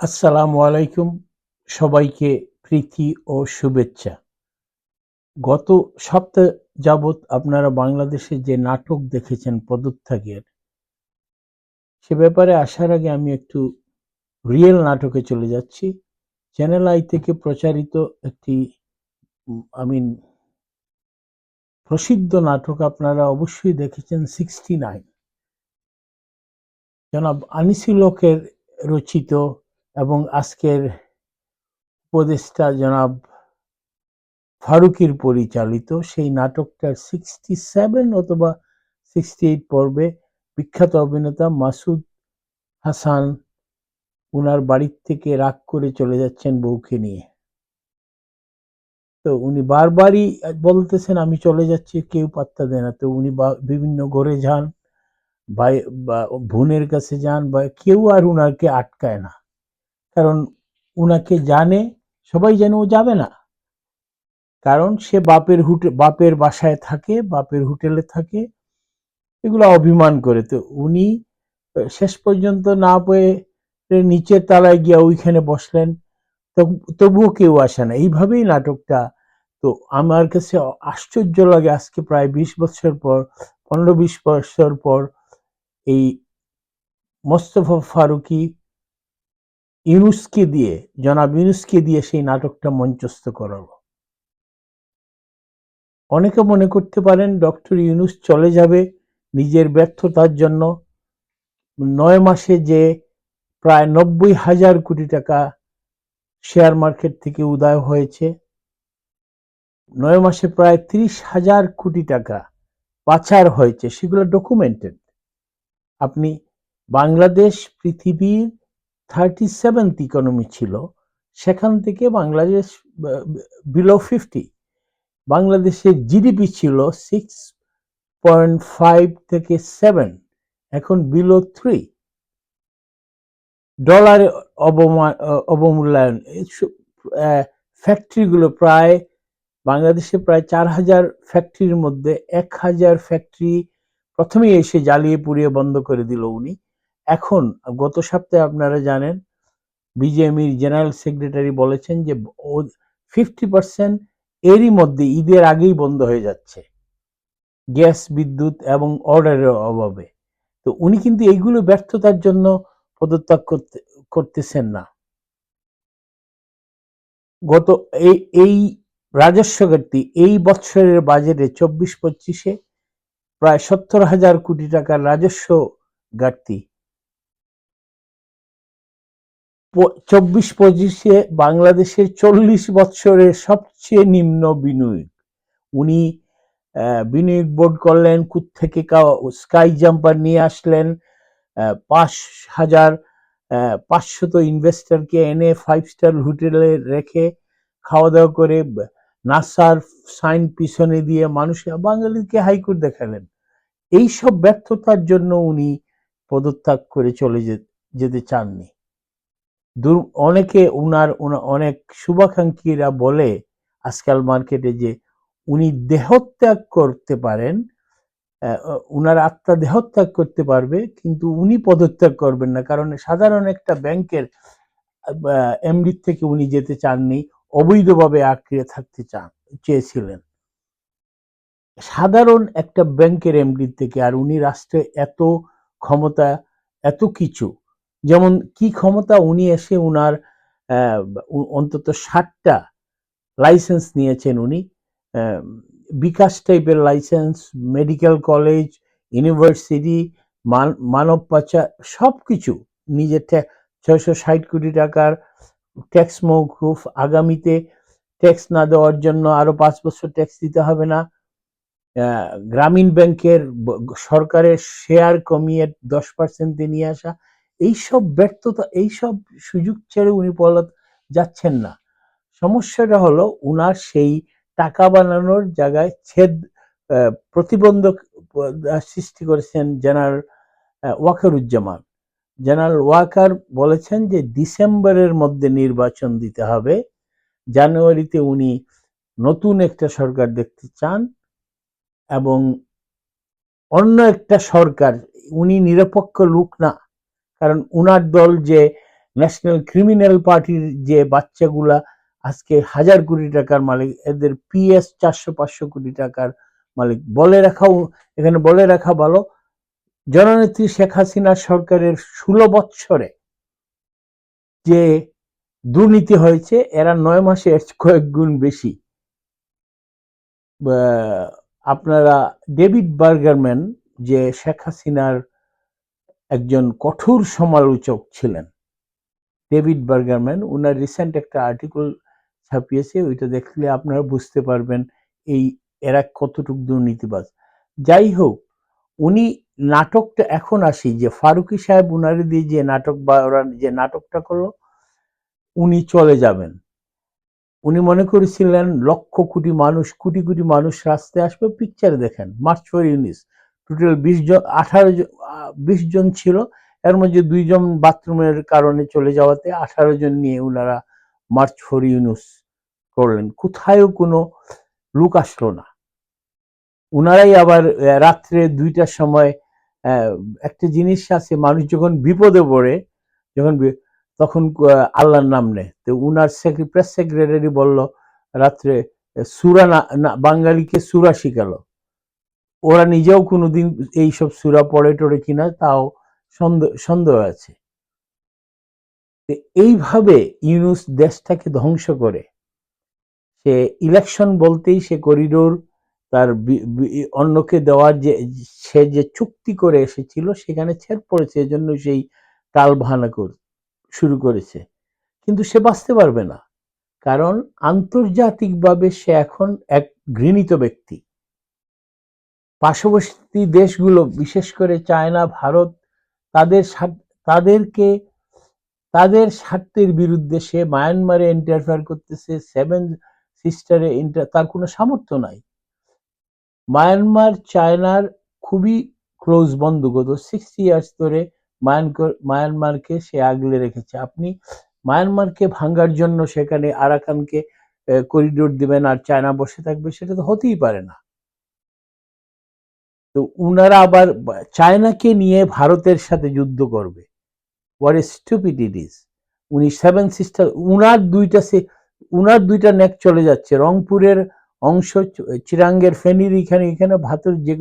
আসসালামু আলাইকুম সবাইকে প্রীতি ও শুভেচ্ছা। গত সপ্তাহ যাবৎ আপনারা বাংলাদেশে যে নাটক দেখেছেন পদত্যাগের, সে ব্যাপারে আসার আগে আমি একটু রিয়েল নাটকে চলে যাচ্ছি। চ্যানেল আই থেকে প্রচারিত একটি আমি প্রসিদ্ধ নাটক আপনারা অবশ্যই দেখেছেন সিক্সটি নাইন। জনাব আনিসুলকের রচিত এবং আজকের উপদেষ্টা জনাব ফারুকির পরিচালিত সেই নাটকটার সিক্সটি সেভেন অথবা সিক্সটি এইট পর্বে বিখ্যাত অভিনেতা মাসুদ হাসান উনার বাড়ির থেকে রাগ করে চলে যাচ্ছেন বউকে নিয়ে। তো উনি বারবারই বলতেছেন, আমি চলে যাচ্ছি, কেউ পাত্তা দেয় না। তো উনি বিভিন্ন ঘরে যান, ভাই, বা, বোনের কাছে যান বা কেউ আর উনাকে আটকায় না। কারণ ওনাকে জানে, সবাই জানে ও যাবে না। কারণ সে বাপের হুটে, বাপের বাসায় থাকে, বাপের হোটেলে থাকে, এগুলো অভিমান করে। তো উনি শেষ পর্যন্ত না পেয়ে নিচের তালায় গিয়া ওইখানে বসলেন তবুও কেউ আসে না। এইভাবেই নাটকটা। তো আমার কাছে আশ্চর্য লাগে আজকে প্রায় বিশ বছর পর, পনেরো বিশ বছর পর এই মোস্তফা ফারুকি ইউনুসকে দিয়ে, জনাব ইউনুসকে দিয়ে সেই নাটকটা মঞ্চস্থ করালো। অনেকে মনে করতে পারেন, ডক্টর ইউনুস চলে যাবে নিজের ব্যর্থতার জন্য। নয় মাসে যে প্রায় নব্বই হাজার কোটি টাকা শেয়ার মার্কেট থেকে উদয় হয়েছে, নয় মাসে প্রায় ত্রিশ হাজার কোটি টাকা পাচার হয়েছে, সেগুলো ডকুমেন্টেড আপনি বাংলাদেশ পৃথিবীর থার্টি সেভেন্থ ইকোনমি ছিল, সেখান থেকে বাংলাদেশ বিলো ফিফটি বাংলাদেশের জিডিপি ছিল সিক্স পয়েন্ট ফাইভ থেকে সেভেন এখন বিলো থ্রি ডলার অবমূল্যায়ন ফ্যাক্টরিগুলো প্রায়, বাংলাদেশে প্রায় চার হাজার ফ্যাক্টরির মধ্যে এক হাজার ফ্যাক্টরি প্রথমেই এসে জ্বালিয়ে পুড়িয়ে বন্ধ করে দিল উনি। এখন, গত সপ্তাহে আপনারা জানেন বিজেএমির জেনারেল সেক্রেটারি বলেছেন যে ফিফটি পার্সেন্ট এরই মধ্যে ঈদের আগেই বন্ধ হয়ে যাচ্ছে। গ্যাস, বিদ্যুৎ এবং অর্ডারের অভাবে। তো উনি কিন্তু এইগুলো ব্যর্থতার জন্য পদত্যাগ করতে, করতেছেন না। গত এই এই রাজস্ব ঘাটতি এই বছরের বাজেটে চব্বিশ পঁচিশে প্রায় সত্তর হাজার কোটি টাকার রাজস্ব ঘাটতি চব্বিশ পঁচিশে বাংলাদেশের চল্লিশ বছরের সবচেয়ে নিম্ন বিনিয়োগ উনি বিনিয়োগ বোর্ড করলেন থেকে স্কাই জাম্পার নিয়ে আসলেন পাঁচ হাজার পাঁচশত ইনভেস্টরকে এনে ফাইভ স্টার হোটেলে রেখে খাওয়া দাওয়া করে নাসার সাইন পিছনে দিয়ে মানুষ, বাঙালিকে হাইকোর্ট দেখালেন। এইসব ব্যর্থতার জন্য উনি পদত্যাগ করে চলে যেতে চাননি। অনেকে উনার অনেক শুভাকাঙ্ক্ষীরা বলে আজকাল মার্কেটে যে উনি দেহত্যাগ করতে পারেন উনার আত্মা দেহত্যাগ করতে পারবে, কিন্তু উনি পদত্যাগ করবেন না। কারণ সাধারণ একটা ব্যাংকের এমডির থেকে উনি যেতে চাননি, অবৈধভাবে আঁকড়ে থাকতে চান চেয়েছিলেন। সাধারণ একটা ব্যাংকের এমডি থেকে, আর উনি রাষ্ট্রে এত ক্ষমতা, এত কিছু যেমন কি ক্ষমতা উনি এসে উনার অন্তত ষাটটা লাইসেন্স নিয়েছেন উনি। বিকাশ টাইপের লাইসেন্স মেডিকেল কলেজ ইউনিভার্সিটি মানব পাচার সব কিছু নিজের ছয়শো ষাট কোটি টাকার ট্যাক্স মৌকুফ আগামীতে ট্যাক্স না দেওয়ার জন্য আরও পাঁচ বছর ট্যাক্স দিতে হবে না। গ্রামীণ ব্যাংকের সরকারের শেয়ার কমিয়ে দশ পার্সেন্টে নিয়ে আসা। এইসব ব্যর্থতা, এইসব সুযোগ ছেড়ে উনি পলাত যাচ্ছেন না। সমস্যাটা হলো উনার সেই টাকা বানানোর জায়গায় ছেদ প্রতিবন্ধক সৃষ্টি করেছেন জেনারেল ওয়াকারুজ্জামান। জেনারেল ওয়াকার বলেছেন যে ডিসেম্বরের মধ্যে নির্বাচন দিতে হবে। জানুয়ারিতে উনি নতুন একটা সরকার দেখতে চান এবং অন্য একটা সরকার, উনি নিরপেক্ষ লোক না কারণ উনার দল যে ন্যাশনাল ক্রিমিনাল পার্টির যে বাচ্চাগুলা, আজকে হাজার কোটি টাকার মালিক, এদের পিএস চারশো পাঁচশো কোটি টাকার মালিক। বলে রাখাও, এখানে বলে রাখা ভালো। জননেত্রী শেখ হাসিনা সরকারের ষোলো বৎসরে যে দুর্নীতি হয়েছে, এরা নয় মাসে কয়েক গুণ বেশি। আপনারা ডেভিড বার্গারম্যান যে শেখ হাসিনার একজন কঠোর সমালোচক ছিলেন। ডেভিড বার্গারম্যান, উনার রিসেন্ট একটা আর্টিকেল ছাপিয়েছে, ওইটা দেখলে আপনারা বুঝতে পারবেন এই এরা কতটুকু দুর্নীতিবাজ। যাই হোক, উনি নাটকটা এখন আসি, যে ফারুকি সাহেব উনারে দিয়ে যে নাটক বা ওরা যে নাটকটা করল, উনি চলে যাবেন। উনি মনে করেছিলেন লক্ষ কোটি মানুষ, কোটি কোটি মানুষ রাস্তায় আসবে পিকচার দেখেন, মার্চ ফর ইউনিস। টোটাল বিশ জন, আঠারো বিশ জন ছিল। এর মধ্যে দুইজন বাথরুমের কারণে চলে যাওয়াতে আঠারো জন নিয়ে ওনারা মার্চ ফর ইউনুস করলেন। কোথায়ও কোনো লুক আসলো না। উনারাই আবার রাত্রে দুইটার সময় একটা জিনিস আছে, মানুষ যখন বিপদে পড়ে, যখন তখন আল্লাহর নাম নেয়। তো উনার প্রেস সেক্রেটারি বলল, রাত্রে সুরা না, বাঙালিকে সুরা শিখালো। ওরা নিজেও কোনোদিন এইসব সুরা পড়ে টড়ে কিনা তাও সন্দেহ সন্দেহ আছে। এইভাবে ইউনুস দেশটাকে ধ্বংস করে। সে ইলেকশন বলতেই সে করিডোর তার অন্যকে দেওয়ার যে, সে যে চুক্তি করে এসেছিল সেখানে ছেদ পড়েছে, এজন্য সেই টাল ভানা শুরু করেছে। কিন্তু সে বাঁচতে পারবে না। কারণ আন্তর্জাতিকভাবে সে এখন এক ঘৃণিত ব্যক্তি। পার্শ্ববর্তী দেশগুলো, বিশেষ করে চায়না, ভারত, তাদের তাদেরকে, তাদের স্বার্থের বিরুদ্ধে সে মায়ানমারে ইন্টারফেয়ার করতেছে সেভেন সিস্টারে ইন্টার তার কোনো সামর্থ্য নাই। মায়ানমার, চায়নার খুবই ক্লোজ বন্ধু গত সিক্সটি ইয়ার্স ধরে মায়ানমারকে সে আগলে রেখেছে। আপনি মায়ানমারকে ভাঙ্গার জন্য সেখানে আরাকানকে করিডোর দিবেন আর চায়না বসে থাকবে, সেটা তো হতেই পারে না। তো উনারা আবার চায়নাকে নিয়ে ভারতের সাথে যুদ্ধ করবে। What a stupid it is উনি সেভেন সিস্টার উনার দুইটা সে, উনার দুইটা নেক চলে যাচ্ছে। রংপুরের অংশ, চিরাঙ্গের ফেনির এখানে এখানে ভারত যে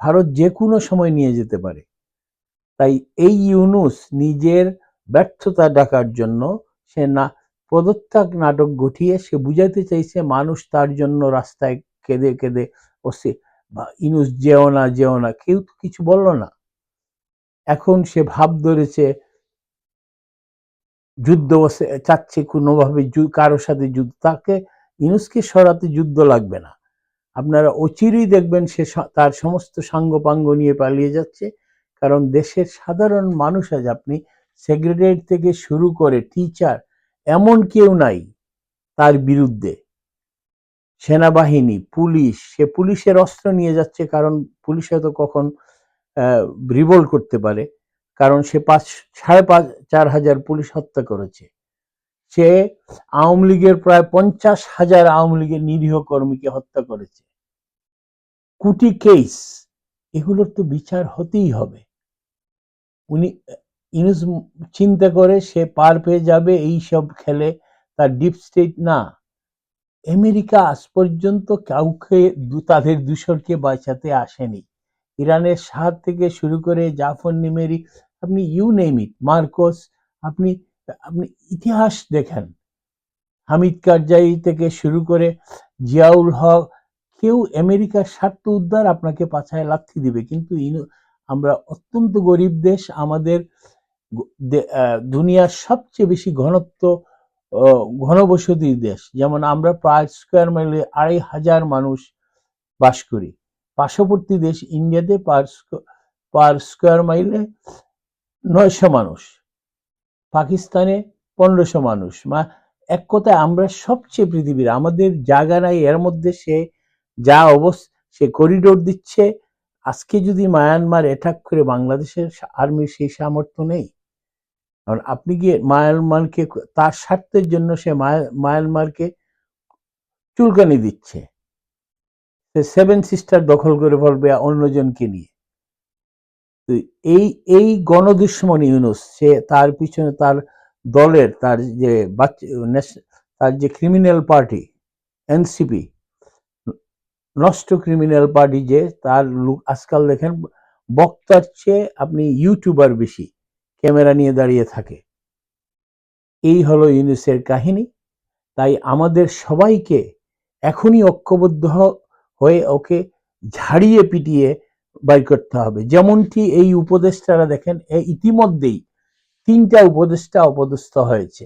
ভারত যে কোনো সময় নিয়ে যেতে পারে। তাই এই ইউনুস নিজের ব্যর্থতা ডাকার জন্য সে না, পদত্যাগ নাটক ঘটিয়ে সে বুঝাইতে চাইছে, মানুষ তার জন্য রাস্তায় কেঁদে কেঁদে বা ইনুস যেও না যেও না, কেউ তো কিছু বলল না। এখন সে ভাব ধরেছে, যুদ্ধ বসে, চাচ্ছে কোনোভাবে কারোর সাথে যুদ্ধ, তাকে ইনুসকে সরাতে যুদ্ধ লাগবে না। আপনারা অচিরেই দেখবেন সে তার সমস্ত সাঙ্গপাঙ্গ নিয়ে পালিয়ে যাচ্ছে, কারণ দেশের সাধারণ মানুষ আজ আপনি সেক্রেটারি থেকে শুরু করে টিচার এমন কেউ নাই তার বিরুদ্ধে। সেনাবাহিনী, পুলিশ, সে পুলিশের অস্ত্র নিয়ে যাচ্ছে কারণ পুলিশ হয়তো কখন রিভোল্ট করতে পারে। কারণ সে পাঁচ, সাড়ে পাঁচ, চার হাজার পুলিশ হত্যা করেছে। সে আওয়ামী লীগের প্রায় পঞ্চাশ হাজার আওয়ামী লীগের নিরীহ কর্মীকে হত্যা করেছে। কুটি কেস এগুলোর তো বিচার হতেই হবে। উনি ইউনুস চিন্তা করে সে পার পেয়ে যাবে, এই সব খেলে তার ডিপ স্টেট না। আমেরিকা আজ পর্যন্ত কাউকে তাদের দূষণকে বাঁচাতে আসেনি। ইরানের সাত থেকে শুরু করে জাফর নিমেরি আপনি ইউ নেম ইট মার্কোস, আপনি আপনি ইতিহাস দেখেন। হামিদ কারজাই থেকে শুরু করে জিয়াউল হক, কেউ আমেরিকার স্বার্থ উদ্ধার আপনাকে পাছায় লাথি দিবে, কিন্তু আমরা অত্যন্ত গরিব দেশ, আমাদের দুনিয়ার সবচেয়ে বেশি ঘনত্ব ঘনবসতির দেশ। যেমন আমরা প্রায় স্কোয়ার মাইলে আড়াই হাজার মানুষ বাস করি। পার্শ্ববর্তী দেশ ইন্ডিয়াতে পার পার স্কোয়ার মাইলে নয়শো মানুষ। পাকিস্তানে পনেরোশো মানুষ। মা, এক কথায় আমরা সবচেয়ে পৃথিবীর, আমাদের জায়গা নাই, এর মধ্যে সে যা অবস্থা সে করিডোর দিচ্ছে। আজকে যদি মায়ানমার অ্যাটাক করে বাংলাদেশের আর্মির সেই সামর্থ্য নেই। কারণ আপনি গিয়ে মায়ানমারকে তার স্বার্থের জন্য সে মায়ানমারকে চুলকানি দিচ্ছে। সে সেভেন সিস্টার দখল করে ফেলবে অন্যজনকে নিয়ে। তো এই এই গণদুশ্মন ইউনুস, সে তার পিছনে তার দলের, তার যে তার যে ক্রিমিনাল পার্টি এনসিপি নষ্ট ক্রিমিনাল পার্টি যে, তার আজকাল দেখেন বক্তার চেয়ে আপনি ইউটিউবার বেশি। ক্যামেরা নিয়ে দাঁড়িয়ে থাকে। এই হলো ইউনুসের কাহিনী। তাই আমাদের সবাইকে এখনই ঐক্যবদ্ধ হয়ে ওকে ঝাড়িয়ে পিটিয়ে বাই করতে হবে। যেমনটি এই উপদেষ্টারা দেখেন ইতিমধ্যেই তিনটা উপদেষ্টা অপদস্থ হয়েছে।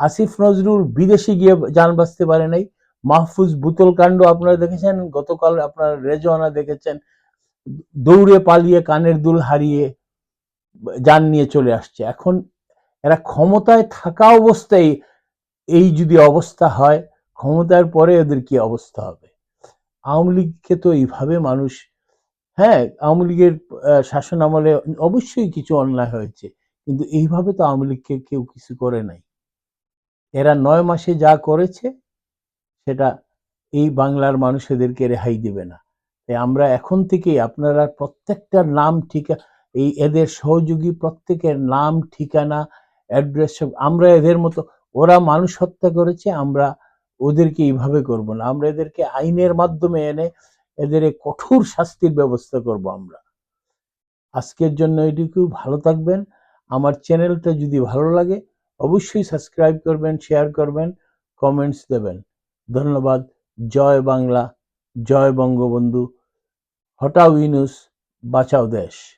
আসিফ নজরুল বিদেশে গিয়ে যান বাঁচতে পারে নাই। মাহফুজ বুতল কাণ্ড আপনারা দেখেছেন, গতকাল আপনারা রেজওয়ানা দেখেছেন। দৌড়ে পালিয়ে কানের দুল হারিয়ে যান নিয়ে চলে আসছে। এখন এরা ক্ষমতায় থাকা অবস্থায় এই যদি অবস্থা হয়, ক্ষমতার পরে এদের কি অবস্থা হবে? আওয়ামী লীগকে তো এইভাবে মানুষ হ্যাঁ আওয়ামী লীগের শাসন আমলে অবশ্যই কিছু অন্যায় হয়েছে, কিন্তু এইভাবে তো আওয়ামী লীগকে কেউ কিছু করে নাই। এরা নয় মাসে যা করেছে, সেটা এই বাংলার মানুষ এদেরকে রেহাই দেবে না। তাই আমরা এখন থেকেই আপনারা প্রত্যেকটার নাম ঠিকা এই এদের সহযোগী প্রত্যেকের নাম, ঠিকানা অ্যাড্রেস সব আমরা এদের মতো, ওরা মানুষ হত্যা করেছে, আমরা ওদেরকে এইভাবে করব না। আমরা এদেরকে আইনের মাধ্যমে এনে এদের কঠোর শাস্তির ব্যবস্থা করব আমরা। আজকের জন্য এটুকু ভালো থাকবেন। আমার চ্যানেলটা যদি ভালো লাগে, অবশ্যই সাবস্ক্রাইব করবেন শেয়ার করবেন কমেন্টস দেবেন। ধন্যবাদ। জয় বাংলা, জয় বঙ্গবন্ধু। হটাও ইউনুস বাঁচাও দেশ।